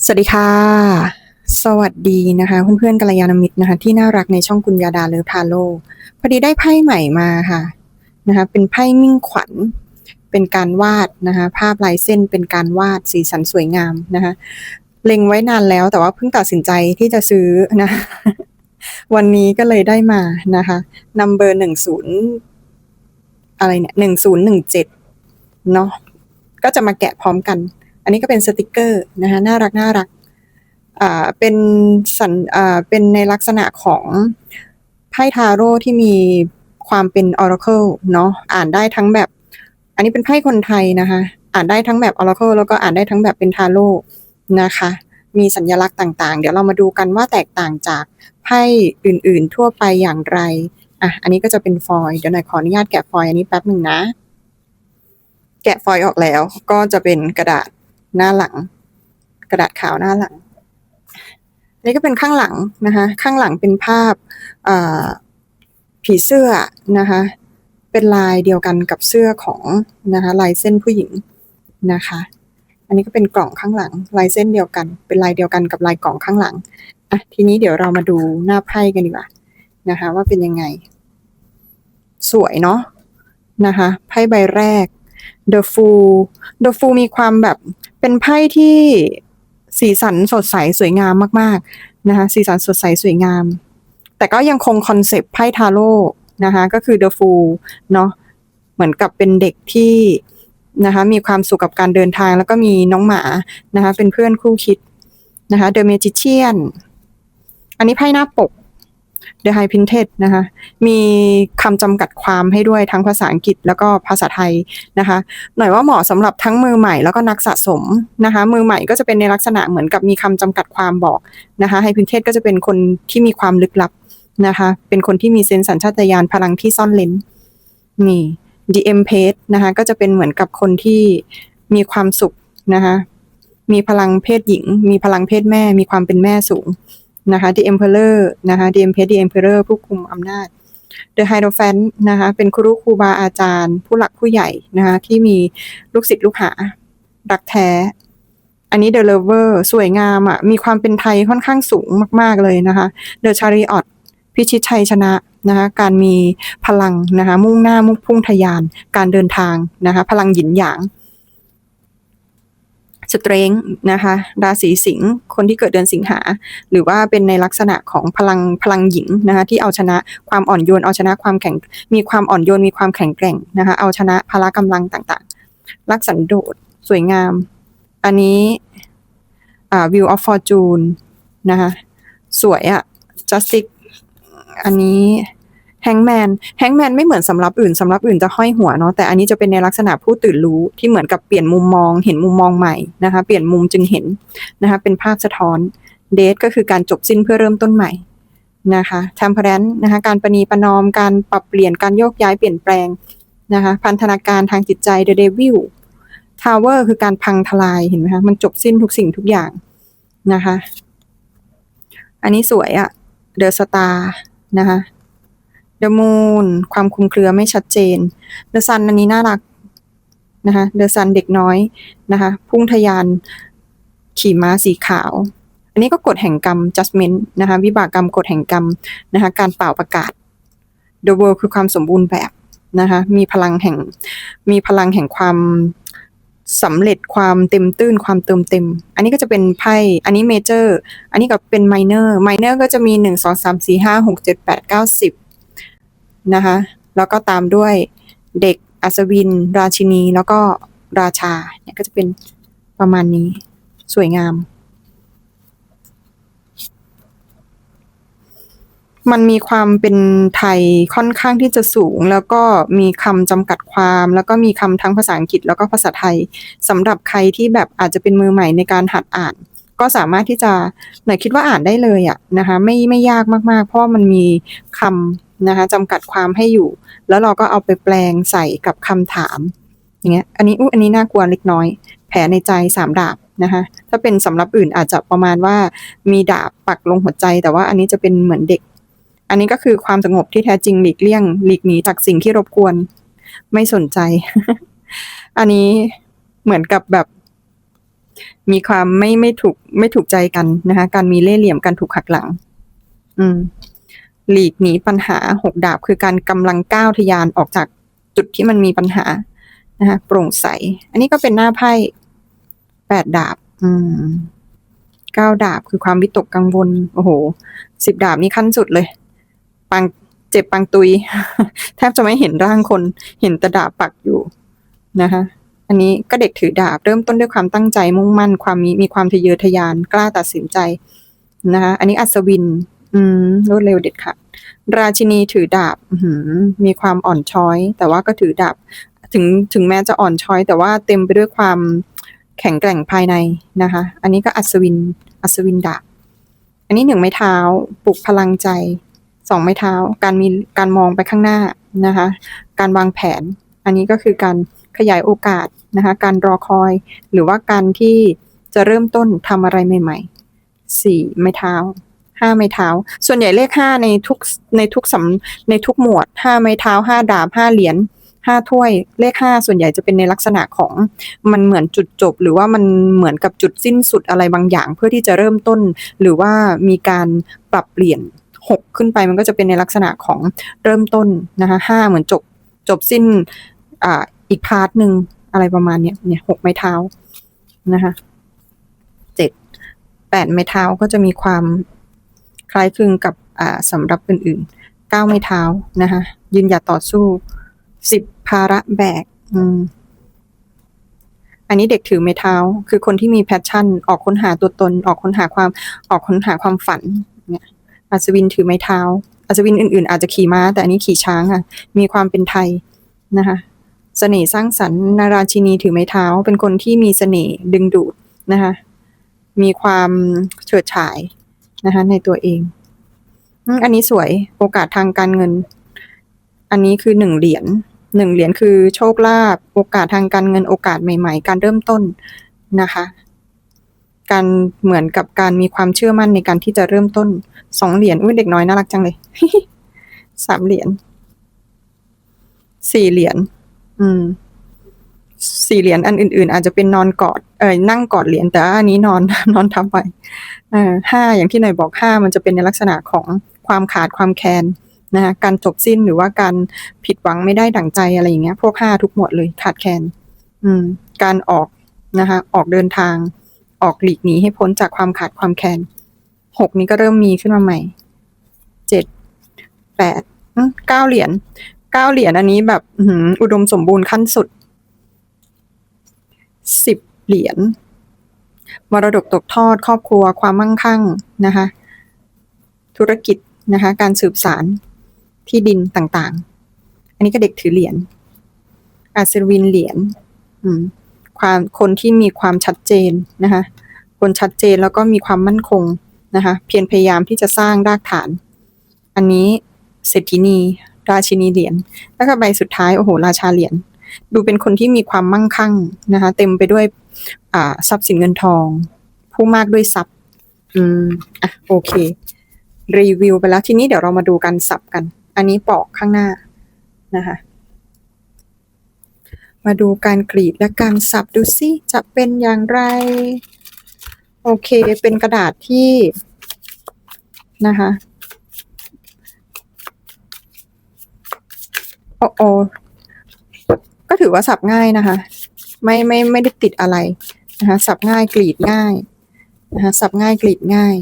สวัสดีค่ะ สวัสดีนะคะเพื่อนๆกัลยาณมิตรนะคะ ที่น่ารักในช่องกุญญาดาเลิฟทาโลพอดีได้ไพ่ใหม่มาค่ะนะคะ เป็นไพ่มิ่งขวัญ เป็นการวาดนะคะ ภาพลายเส้นเป็นการวาดสีสันสวยงามนะคะ เล็งไว้นานแล้วแต่ว่าเพิ่งตัดสินใจที่จะซื้อนะ วันนี้ก็เลยได้มานะคะนัมเบอร์หนึ่งศูนย์อะไรเนี่ยหนึ่งศูนย์หนึ่งเจ็ดเนาะก็จะมาแกะพร้อมกัน อันนี้ก็เป็นสติกเกอร์นะคะน่ารักน่ารักอ่าเป็นสันอ่าเป็นในลักษณะของไพ่ทาโร่ที่มีความเป็น Oracle เนาะอ่านได้ทั้งแบบ อันนี้เป็นไพ่คนไทยนะคะ อ่านได้ทั้งแบบ Oracle แล้วก็อ่านได้ทั้งแบบเป็นทาโร่นะคะ มีสัญลักษณ์ต่างๆ เดี๋ยวเรามาดูกันว่าแตกต่างจากไพ่อื่นๆ ทั่วไปอย่างไรอะอันนี้ก็จะเป็นฟอยล์เดี๋ยวหน่อยขออนุญาตแกะฟอยล์อันนี้แป๊บหนึ่งนะ แกะฟอยล์ออกแล้วก็จะเป็นกระดาษ หน้าหลัง กระดาษขาวหน้าหลังนนี้ก็เป็นข้างหลังนะคะ ข้างหลังเป็นภาพผีเสื้อนะคะ เป็นลายเดียวกันกับเสื้อของนะคะลายเส้นผู้หญิงนะคะ อันนี้ก็เป็นกล่องข้างหลัง ลายเส้นเดียวกัน เป็นลายเดียวกันกับลายกล่องข้างหลังอะทีนี้เดี๋ยวเรามาดูหน้าไพ่กันดีกว่านะคะ ว่าเป็นยังไง สวยเนาะนะคะไพ่ใบแรก The Fool The Fool มีความแบบ เป็นไพ่ที่สีสันสดใสสวยงามมากๆนะคะสีสันสดใสสวยงาม แต่ก็ยังคงคอนเซปต์ไพ่ทาโร่นะคะก็คือ The Fool เนาะเหมือนกับเป็นเด็กที่นะคะมีความสุขกับการเดินทางแล้วก็มีน้องหมานะคะเป็นเพื่อนคู่คิดนะคะ The Magician อันนี้ไพ่หน้าปก The High Printed นะคะ มีคำจำกัดความให้ด้วยทั้งภาษาอังกฤษแล้วก็ภาษาไทยนะคะ หน่อยว่าเหมาะสำหรับทั้งมือใหม่แล้วก็นักสะสมนะคะ มือใหม่ก็จะเป็นในลักษณะเหมือนกับมีคำจำกัดความบอกนะคะไฮพินเทสก็จะเป็นคนที่มีความลึกลับนะคะ เป็นคนที่มีเซนส์สัญชาตญาณพลังที่ซ่อนเลนนี่ DM p a g e นะคะ ก็จะเป็นเหมือนกับคนที่มีความสุขนะคะ มีพลังเพศหญิง มีพลังเพศแม่ มีความเป็นแม่สูง นะคะ The Emperor นะคะ DM p a g e The Emperor ผู้คุมอำนาจ The Hierophant นะคะ เป็นครูครูบาอาจารย์ ผู้หลักผู้ใหญ่นะคะที่มีลูกศิษย์ลูกหารักแท้ อันนี้ The Lover สวยงามอะ มีความเป็นไทยค่อนข้างสูงมากๆเลยนะคะ The Chariot พิชิตชัยชนะนะคะการมีพลังนะคะมุ่งหน้ามุ่งพุ่งทะยาน การเดินทางนะคะพลังหยินหยาง สเตรงนะคะราศีสิงห์คนที่เกิดเดือนสิงหา หรือว่าเป็นในลักษณะของพลังพลังหญิงนะคะที่เอาชนะความอ่อนโยนเอาชนะความแข็งมีความอ่อนโยนมีความแข็งแกร่งนะคะเอาชนะพละกำลังต่างๆ รักสันโดษสวยงาม อันนี้อ่า View of Fortune นะคะสวยอะ Justice อันนี้ แฮงแมนแฮงแมนไม่เหมือนสำรับอื่นสำรับอื่นจะห้อยหัวเนาะแต่อันนี้จะเป็นในลักษณะผู้ตื่นรู้ที่เหมือนกับเปลี่ยนมุมมองเห็นมุมมองใหม่นะคะ เปลี่ยนมุมจึงเห็นนะคะ เป็นภาพสะท้อนเดทก็คือการจบสิ้นเพื่อเริ่มต้นใหม่นะคะท m ม e r a n c e นะคะ การประนีประนอมการปรับเปลี่ยนการโยกย้ายเปลี่ยนแปลงนะคะ พันธนาการทางจิตใจ The Devil Tower คือการพังทลายเห็นไหมคะมันจบสิ้นทุกสิ่งทุกอย่างนะคะ อันนี้สวยอะ The Star นะคะ The Moon ความคลุมเครือไม่ชัดเจน The Sun อันนี้น่ารักนะคะ The Sun เด็กน้อยนะคะ พุ่งทะยานขี่ม้าสีขาว อันนี้ก็กฎแห่งกรรม judgment นะคะวิบากกรรมกฎแห่งกรรมนะคะการเป่าประกาศ The World คือความสมบูรณ์แบบนะคะมีพลังแห่งมีพลังแห่งความสำเร็จความเต็มตื้นความเติมเต็ม อันนี้ก็จะเป็นไพ่ อันนี้เมเจอร์ อันนี้ก็เป็นไมเนอร์ ไมเนอร์ก็จะมีหนึ่งสองสามสี่ห้าหกเจ็ดแปดเก้าสิบ นะคะ แล้วก็ตามด้วยเด็กอัศวิน ราชินี แล้วก็ราชา เนี่ยก็จะเป็นประมาณนี้สวยงาม มันมีความเป็นไทยค่อนข้างที่จะสูง แล้วก็มีคำจำกัดความ แล้วก็มีคำทั้งภาษาอังกฤษแล้วก็ภาษาไทยสำหรับใครที่แบบอาจจะเป็นมือใหม่ในการหัดอ่าน ก็สามารถที่จะหน่อยคิดว่าอ่านได้เลยอะนะคะ ไม่ไม่ยากมากๆ เพราะมันมีคำ นะคะจำกัดความให้อยู่ แล้วเราก็เอาไปแปลงใส่กับคำถามอย่างเงี้ยอันนี้อุ๊ยอันนี้น่ากลัวเล็กน้อย แผลในใจสามดาบนะคะถ้าเป็นสำหรับอื่นอาจจะประมาณว่ามีดาบปักลงหัวใจ แต่ว่าอันนี้จะเป็นเหมือนเด็ก อันนี้ก็คือความสงบที่แท้จริงหลีกเลี่ยงหลีกหนีจากสิ่งที่รบกวน ไม่สนใจ อันนี้เหมือนกับแบบ มีความไม่ไม่ถูกไม่ถูกใจกันนะคะ การมีเล่ห์เหลี่ยมการถูกหักหลัง อืม หลีกหนีปัญหาหกดาบคือการกำลังก้าวทะยานออกจากจุดที่มันมีปัญหานะคะโปร่งใส อันนี้ก็เป็นหน้าไพ่แปดดาบ อืมเก้าดาบคือความวิตกกังวล โอ้โหสิบดาบนี่ขั้นสุดเลย ปังเจ็บปังตุย แทบจะไม่เห็นร่างคนเห็นแต่ดาบปักอยู่นะคะอันนี้ก็เด็กถือดาบเริ่มต้นด้วยความตั้งใจมุ่งมั่น ความมีมีความทะเยอทะยานกล้าตัดสินใจนะคะอันนี้อัศวิน อืมรวดเร็วเด็ดขาดราชินีถือดาบอืมีความอ่อนช้อย แต่ว่าก็ถือดาบ ถึงถึงแม้จะอ่อนช้อย แต่ว่าเต็มไปด้วยความแข็งแกร่งภายในนะคะ อันนี้ก็อัศวิน อัศวินดาบ อันนี้หนึ่งไม้เท้าปลุกพลังใจสองไม้เท้า การมีการมองไปข้างหน้านะคะ การวางแผน อันนี้ก็คือการขยายโอกาสนะคะ การรอคอย หรือว่าการที่จะเริ่มต้นทำอะไรใหม่ๆสี่ไม้เท้า ห้าไม้เท้า ส่วนใหญ่เลขห้าในทุกในทุกสำในทุกหมวดห้าไม้เท้าห้าดาบห้าเหรียญห้าถ้วยเลขห้าส่วนใหญ่จะเป็นในลักษณะของมันเหมือนจุดจบ หรือว่ามันเหมือนกับจุดสิ้นสุดอะไรบางอย่าง เพื่อที่จะเริ่มต้น หรือว่ามีการปรับเปลี่ยนหกขึ้นไปมันก็จะเป็นในลักษณะของเริ่มต้นนะคะห้าเหมือนจบจบสิ้นอ่าอีกพาร์ทหนึ่งอะไรประมาณเนี้ยเนี่ยหกไม้เท้านะคะเจ็ดแปดไม้เท้าก็จะมีความ คล้ายคลึงกับสำหรับอื่นๆเก้าไม้เท้านะคะยืนหยัดต่อสู้สิบภาระแบกอันนี้เด็กถือไม้เท้า คือคนที่มีแพชชั่น ออกค้นหาตัวตน ออกค้นหาความออกค้นหาความฝันเนี่ยอัศวินถือไม้เท้าอัศวินอื่นๆ อาจจะขี่ม้า แต่อันนี้ขี่ช้างค่ะ มีความเป็นไทยนะคะเสน่ห์สร้างสรรค์นาราชินีถือไม้เท้า เป็นคนที่มีเสน่ห์ดึงดูดนะคะมีความเฉิดฉาย นะคะในตัวเองอืมอันนี้สวยโอกาสทางการเงิน อันนี้คือหนึ่งเหรียญหนึ่งเหรียญคือโชคลาภโอกาสทางการเงินโอกาสใหม่ ๆ การเริ่มต้นนะคะ การเหมือนกับการมีความเชื่อมั่นในการที่จะเริ่มต้นสองเหรียญอุ้ยเด็กน้อยน่ารักจังเลยสามเหรียญสี่เหรียญอืม สี่เหรียญอันอื่น ๆ อาจจะเป็นนอนกอดเออนั่งกอดเหรียญแต่อันนี้นอนนอนทับไปเออห้าอย่างที่หน่อยบอกห้ามันจะเป็นในลักษณะของความขาดความแคลนนะคะการจบสิ้นหรือว่าการผิดหวังไม่ได้ดั่งใจอะไรอย่างเงี้ย พวกห้าทุกหมวดเลยขาดแคลนอืม การออกนะคะออกเดินทาง ออกหลีกหนีให้พ้นจากความขาดความแคลนหกนี้ก็เริ่มมีขึ้นมาใหม่เจ็ดแปดเก้าเหรียญเก้าเหรียญอันนี้แบบอุดมสมบูรณ์ขั้นสุด สิบเหรียญมรดกตกทอดครอบครัวความมั่งคั่งนะคะธุรกิจนะคะการสืบสารที่ดินต่างๆ อันนี้ก็เด็กถือเหรียญอาศวินเหรียญความคนที่มีความชัดเจนนะคะคนชัดเจนแล้วก็มีความมั่นคงนะคะเพียรพยายามที่จะสร้างรากฐาน อันนี้เศรษฐินี ราชินีเหรียญแล้วก็ใบสุดท้ายโอ้โหราชาเหรียญ ดูเป็นคนที่มีความมั่งคั่งนะคะ เต็มไปด้วยอ่าทรัพย์สินเงินทอง ผู้มากด้วยทรัพย์อืมอะโอเค รีวิวไปแล้วทีนี้เดี๋ยวเรามาดูการสับกัน อันนี้ปอกข้างหน้านะคะ มาดูการกรีดและการสับดูสิจะเป็นอย่างไร โอเค เป็นกระดาษที่นะคะโอ้โอ ก็ถือว่าสับง่ายนะคะ ไม่ไม่ไม่ได้ติดอะไรนะคะสับง่ายกรีดง่ายนะคะสับง่ายกรีดง่าย